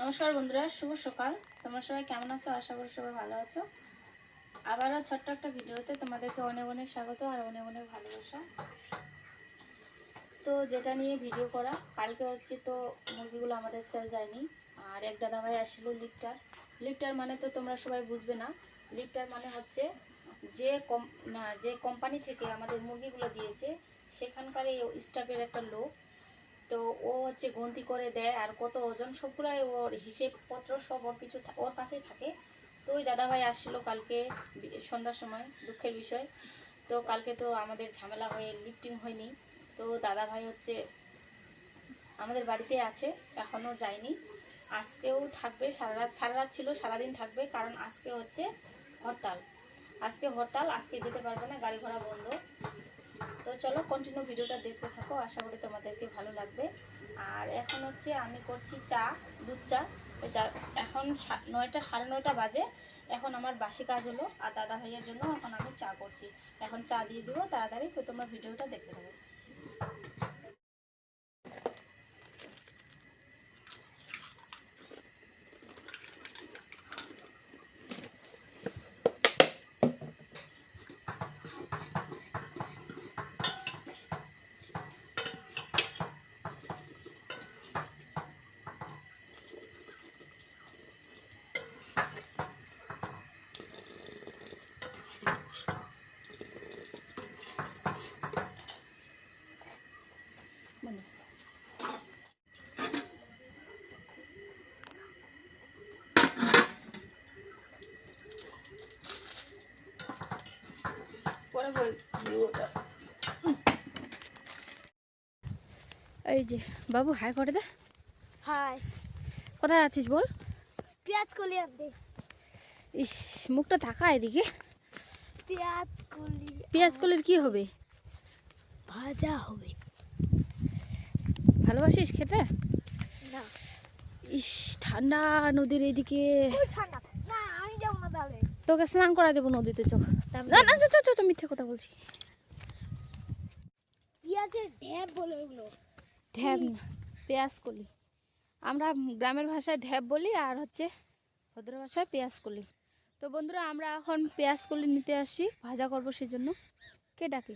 নমস্কার বন্ধুরা, শুভ সকাল। তোমরা সবাই কেমন আছো? আশা করি সবাই ভালো আছো। আবারও ছোট্ট একটা ভিডিওতে তোমাদেরকে অনেক অনেক স্বাগত আর অনেক অনেক ভালোবাসা। তো যেটা নিয়ে ভিডিও করা, কালকে হচ্ছে তো মুরগিগুলো আমাদের সেল যায়নি। আর এক দাদাভাই আসলো লিফটার লিফটার মানে তো তোমরা সবাই বুঝবে না। লিফটার মানে হচ্ছে যে কম না, যে কোম্পানি থেকে আমাদের মুরগিগুলো দিয়েছে, সেখানকার এই স্টাফের একটা লোক। তো ও হচ্ছে গন্তি করে দেয় আর কত ওজন সবগুলাই ওর হিসেবপত্র, সব ওর কিছু ওর কাছেই থাকে। তো ওই দাদাভাই আসছিল কালকে সন্ধ্যার সময়, দুঃখের বিষয়। তো কালকে তো আমাদের ঝামেলা হয়ে লিফটিং হয়নি। তো দাদাভাই হচ্ছে আমাদের বাড়িতে আছে এখনও যায়নি। আজকেও থাকবে, সারা রাত সারা রাত ছিল, সারাদিন থাকবে, কারণ আজকে হচ্ছে হরতাল। আজকে হরতাল, আজকে যেতে পারবে না, গাড়ি ঘোড়া বন্ধ। তো চলো কন্টিনিউ ভিডিওটা দেখতে থাকো, আশা করি তোমাদেরকে ভালো লাগবে। আর এখন হচ্ছে আমি করছি চা, দুধ চা। এখন নয়টা, সাড়ে নয়টা বাজে। এখন আমার বাসি কাজ হলো, আর দাদা ভাইয়ের জন্য এখন আমি চা করছি। এখন চা দিয়ে দিব, তাড়াতাড়ি তো তোমরা ভিডিওটা দেখতে থাকো। এই যে বাবু হাই করে দে। হাই। কোথায় আছিস বল? পেঁয়াজ কলি আনতে। ইস মুখটা থাকা এদিকে। পেঁয়াজ কলি পেঁয়াজ কলির কি হবে? ভাজা হবে। ভালোবাসিস খেতে? না। ইস ঠান্ডা নদীর এদিকে। ঠান্ডা। না আমি যাব না তাহলে। তোকে স্নান করা দেবো নদীতে চো আমি না না চো চো, চো চো মিথ্যে কথা বলছি। পেঁয়াজের ঢ্যাপ বলে ওগুলো ঢ্যাব না পেঁয়াজ কলি। আমরা গ্রামের ভাষায় ঢ্যাব বলি আর হচ্ছে ভদ্র ভাষায় পেঁয়াজ কলি। তো বন্ধুরা আমরা এখন পেঁয়াজ কলি নিতে আসি ভাজা করব সেজন্য। কে ডাকে?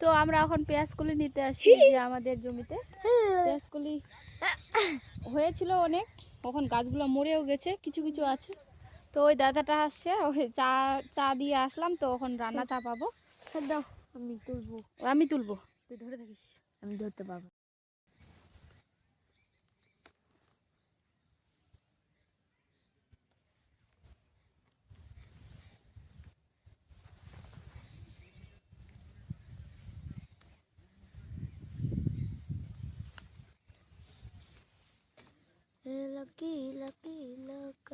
তো আমরা এখন পেঁয়াজ কলি নিতে আসি যে আমাদের জমিতে। পেঁয়াজ কলি হয়েছিল অনেক এখন গাছগুলো মরেও গেছে কিছু কিছু আছে। তো ওই দাদাটা আসছে ওই চা চা দিয়ে আসলাম তো এখন রান্না চা পাবো। দাও আমি তুলবো। আমি তুলবো। তুই ধরে থাকিস আমি ধরতে পারব। Lucky, lucky, luck,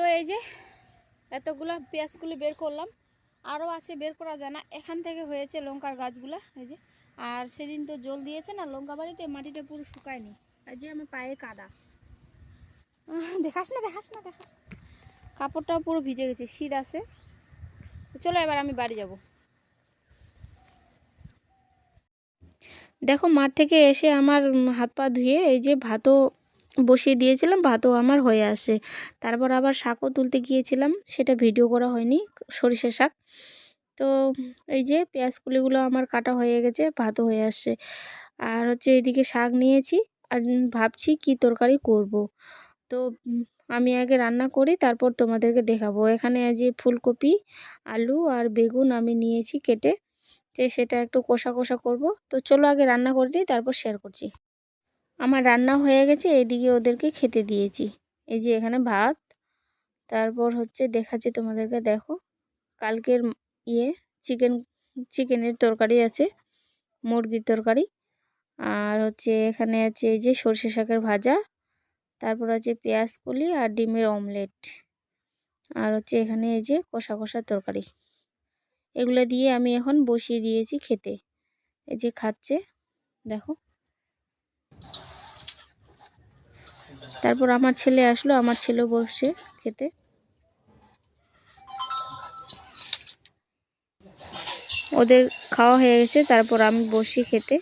তো এই যে এতগুলা পেঁয়াজগুলি বের করলাম। আরও আছে, বের করা যায় না। এখান থেকে হয়েছে লঙ্কার গাছগুলা, এই যে। আর সেদিন তো জল দিয়েছে না, লঙ্কা বাড়িতে মাটিটা পুরো শুকায়নি। এই যে আমার পায়ে কাদা। দেখাস না দেখাস না, দেখাস। কাপড়টাও পুরো ভিজে গেছে শীত আছে। চলো এবার আমি বাড়ি যাব। দেখো, মাঠ থেকে এসে আমার হাত পা ধুয়ে এই যে ভাতও বসিয়ে দিয়েছিলাম, ভাতও আমার হয়ে আসে। তারপর আবার শাকও তুলতে গিয়েছিলাম, সেটা ভিডিও করা হয়নি, সরিষা শাক। তো এই যে পেঁয়াজ কুলিগুলো আমার কাটা হয়ে গেছে, ভাতও হয়ে আসছে আর হচ্ছে এদিকে শাক নিয়েছি আর ভাবছি কি তরকারি করব। তো আমি আগে রান্না করি, তারপর তোমাদেরকে দেখাবো। এখানে যে ফুলকপি, আলু আর বেগুন আমি নিয়েছি কেটে যে সেটা একটু কষা কষা করব। তো চলো আগে রান্না করে নিই, তারপর শেয়ার করছি। আমার রান্না হয়ে গেছে, এদিকে ওদেরকে খেতে দিয়েছি। এই যে এখানে ভাত, তারপর হচ্ছে দেখাচ্ছি তোমাদেরকে, দেখো। কালকের ইয়ে চিকেন, চিকেনের তরকারি আছে, মুরগির তরকারি। আর হচ্ছে এখানে আছে এই যে সর্ষে শাকের ভাজা, তারপর আছে পেঁয়াজ কলি আর ডিমের অমলেট। আর হচ্ছে এখানে এই যে কষা কষা তরকারি। এগুলো দিয়ে আমি এখন বসিয়ে দিয়েছি খেতে। এই যে খাচ্ছে, দেখো। তারপর আমার ছেলে আসলো, আমার ছেলে বসছে খেতে। ওদের খাওয়া হয়ে গেছে, তারপর আমি বসি খেতে।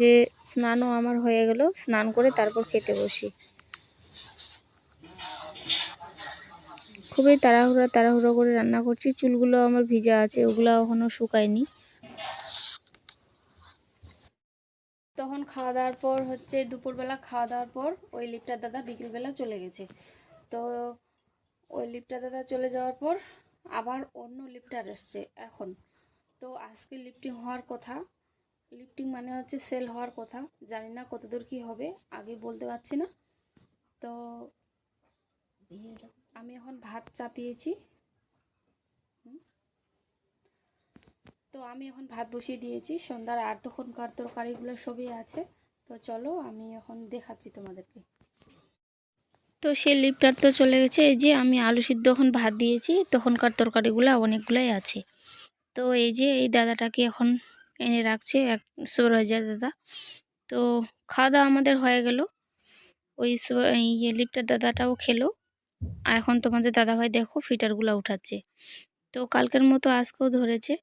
যে স্নানও আমার হয়ে গেল, স্নান করে তারপর খেতে বসি। খুবই তাড়াহুড়া তাড়াহুড়ো করে রান্না করছি, চুলগুলো আমার ভিজা আছে, ওগুলো এখনও শুকায়নি। তখন খাওয়া দাওয়ার পর হচ্ছে দুপুরবেলা খাওয়া দাওয়ার পর ওই লিফটার দাদা বিকেলবেলা চলে গেছে। তো ওই লিফটার দাদা চলে যাওয়ার পর আবার অন্য লিফটার এসছে এখন। তো আজকে লিফটিং হওয়ার কথা লিফটিং মানে হচ্ছে সেল হওয়ার কথা। জানি না কতদূর কি হবে, আগে বলতে পারছি না। তো আমি এখন ভাত চাপিয়েছি। তো আমি এখন ভাত বসিয়ে দিয়েছি। সন্ধ্যার আর তখনকার তরকারিগুলো সবই আছে। তো চলো, আমি এখন দেখাচ্ছি তোমাদেরকে। তো সেই লিপটার তো চলে গেছে। এই যে আমি আলু সিদ্ধ এখন ভাত দিয়েছি। তখনকার তরকারিগুলো অনেকগুলোই আছে। তো এই যে এই দাদাটাকে এখন এনে রাখছে, এক সৌরাজার দাদা। তো খাওয়া দাওয়া আমাদের হয়ে গেল। ওই ইয়ে লিফটার দাদাটাও খেলো। আর এখন তোমাদের দাদাভাই দেখো ফিটারগুলো উঠাচ্ছে। তো কালকের মতো আজকেও ধরেছে।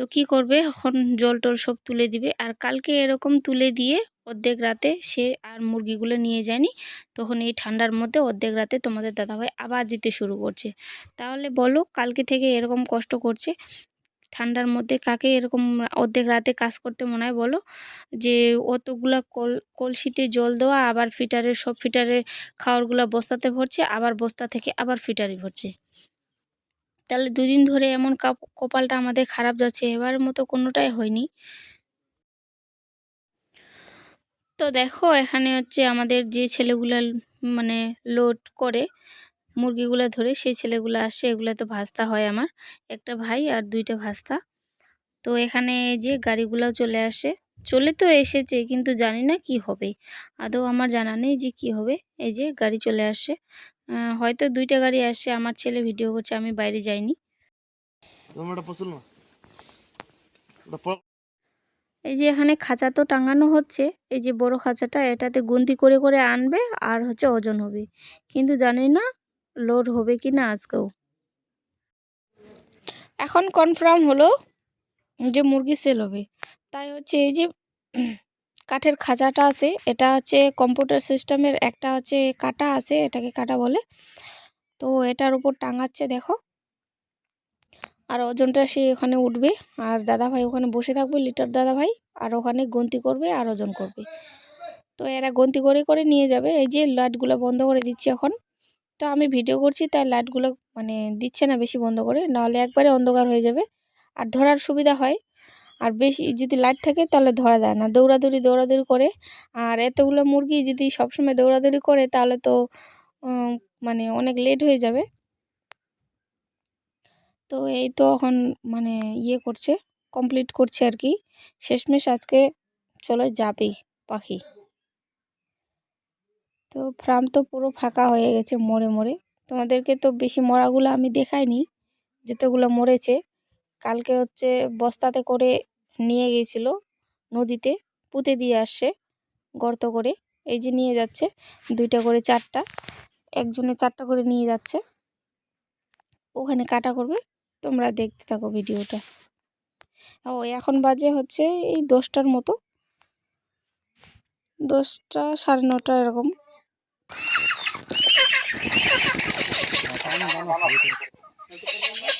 তো কি করবে? এখন জল টল সব তুলে দিবে। আর কালকে এরকম তুলে দিয়ে অর্ধেক রাতে সে আর মুরগিগুলো নিয়ে যায়নি। তখন এই ঠান্ডার মধ্যে অর্ধেক রাতে তোমাদের দাদাভাই আবার দিতে শুরু করছে। তাহলে বলো, কালকে থেকে এরকম কষ্ট করছে? ঠান্ডার মধ্যে কাকে এরকম অর্ধেক রাতে কাজ করতে মনে হয় বলো? যে অতগুলা কল, কলসিতে জল দেওয়া, আবার ফিটারের সব ফিটারে খাওয়ারগুলো বস্তাতে ভরছে, আবার বস্তা থেকে আবার ফিটারে ভরছে। তাহলে দুদিন ধরে এমন কাপ- কপালটা আমাদের খারাপ যাচ্ছে, এবার মতো কোনোটাই হয়নি। তো দেখো, এখানে হচ্ছে আমাদের যে ছেলেগুলা মানে লোড করে মুরগিগুলো ধরে, সেই ছেলেগুলো আসে, এগুলো তো ভাস্তা হয় আমার, একটা ভাই আর দুইটা ভাস্তা। তো এখানে যে গাড়িগুলো চলে আসে, চলে তো এসেছে, কিন্তু জানি না কি হবে। আদৌ আমার জানা নেই যে কি হবে, এই যে গাড়ি চলে আসে। হয়তো দুইটা গাড়ি আসে আমার ছেলে ভিডিও করছে আমি বাইরে যাইনি। এই যে এখানে খাঁচা তো টাঙানো হচ্ছে এই যে বড় খাঁচাটা এটাতে গুন্তি করে করে আনবে আর হচ্ছে ওজন হবে। কিন্তু জানি না লোড হবে কি না আজকেও। এখন কনফার্ম হলো যে মুরগি সেল হবে। তাই হচ্ছে এই যে কাঠের খাঁচাটা আছে, এটা হচ্ছে কম্পিউটার সিস্টেমের একটা হচ্ছে কাটা আছে, এটাকে কাটা বলে। তো এটার উপর টাঙাচ্ছে, দেখো। আর ওজনটা সে ওখানে উঠবে, আর দাদা ভাই ওখানে বসে থাকবে লিটার দাদা ভাই আর ওখানে গন্তি করবে, আর ওজন করবে। তো এরা গন্তি করে করে নিয়ে যাবে, এই যে লাইটগুলো বন্ধ করে দিচ্ছি এখন। তো আমি ভিডিও করছি, তাই লাইটগুলো মানে দিচ্ছে না বেশি বন্ধ করে, নাহলে একবারে অন্ধকার হয়ে যাবে। আর ধরার সুবিধা হয় আর বেশি যদি লাইট থাকে তাহলে ধরা যায় না। দৌড়াদৌড়ি দৌড়াদৌড়ি করে। আর এতগুলো মুরগি যদি সবসময় দৌড়াদৌড়ি করে তাহলে তো মানে অনেক লেট হয়ে যাবে। তো এই তো এখন মানে ইয়ে করছে কমপ্লিট করছে আর কি। শেষমেশ আজকে চলে যাবে পাখি। তো ফার্ম তো পুরো ফাঁকা হয়ে গেছে মরে মরে তোমাদেরকে তো বেশি মরাগুলো আমি দেখাইনি, যেতগুলো মরেছে। কালকে হচ্ছে বস্তাতে করে নিয়ে গিয়েছিল নদীতে, পুঁতে দিয়ে আসছে গর্ত করে। এই যে নিয়ে যাচ্ছে, দুইটা করে চারটা, একজনে চারটা করে নিয়ে যাচ্ছে। ওখানে কাটা করবে, তোমরা দেখতে থাকো ভিডিওটা। ও, এখন বাজে হচ্ছে এই দশটার মতো। দশটা সাড়ে নটা এরকম।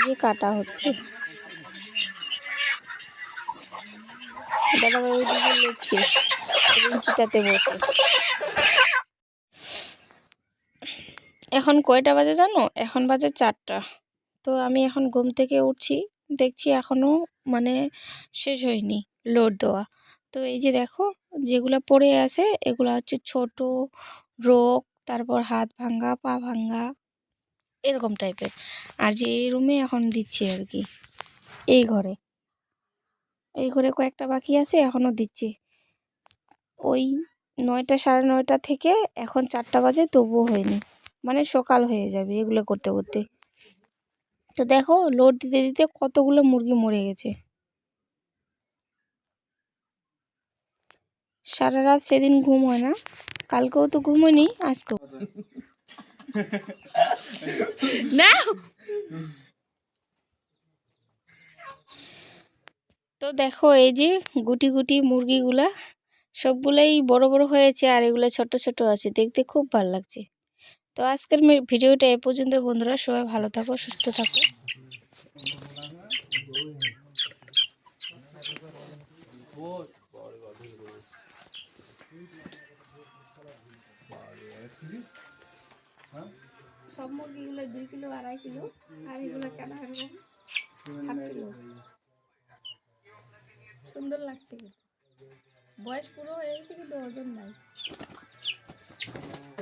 এই যে কাটা হচ্ছে। দাদা ভাই ওইদিকে লেগছে, চিটাতে বসে। এখন কয়টা বাজে জানো? এখন বাজে চারটা। তো আমি এখন ঘুম থেকে উঠছি, দেখছি এখনও মানে শেষ হয়নি লোড দেওয়া। তো এই যে দেখো, যেগুলো পড়ে আছে, এগুলো হচ্ছে ছোট, রোগ, তারপর হাত ভাঙ্গা, পা ভাঙ্গা এরকম টাইপের। আর যে এই রুমে এখন দিচ্ছে আর কি। এই ঘরে। এই ঘরে কয়েকটা বাকি আছে এখনও দিচ্ছে। ওই নয়টা সাড়ে নয়টা থেকে এখন চারটা বাজে, তবুও হয়নি। মানে সকাল হয়ে যাবে এগুলো করতে করতে। তো দেখো লোড দিতে দিতে কতগুলো মুরগি মরে গেছে। সারা রাত সেদিন ঘুম হয় না। কালকেও তো ঘুম হয়নি আজকেও। না তো দেখো এই যে গুটি গুটি মুরগিগুলা সবগুলাই বড় বড় হয়েছে আর এগুলো ছোট ছোট আছে। দেখতে খুব ভালো লাগছে। তো আজকের ভিডিওটা এ পর্যন্ত বন্ধুরা সবাই ভালো থাকো, সুস্থ থাকো। মুরগিগুলো দুই কিলো, আড়াই কিলো, আর এগুলো কেন এরকম সুন্দর লাগছে। বয়স পুরো হয়ে গেছে কিন্তু ওজন নাই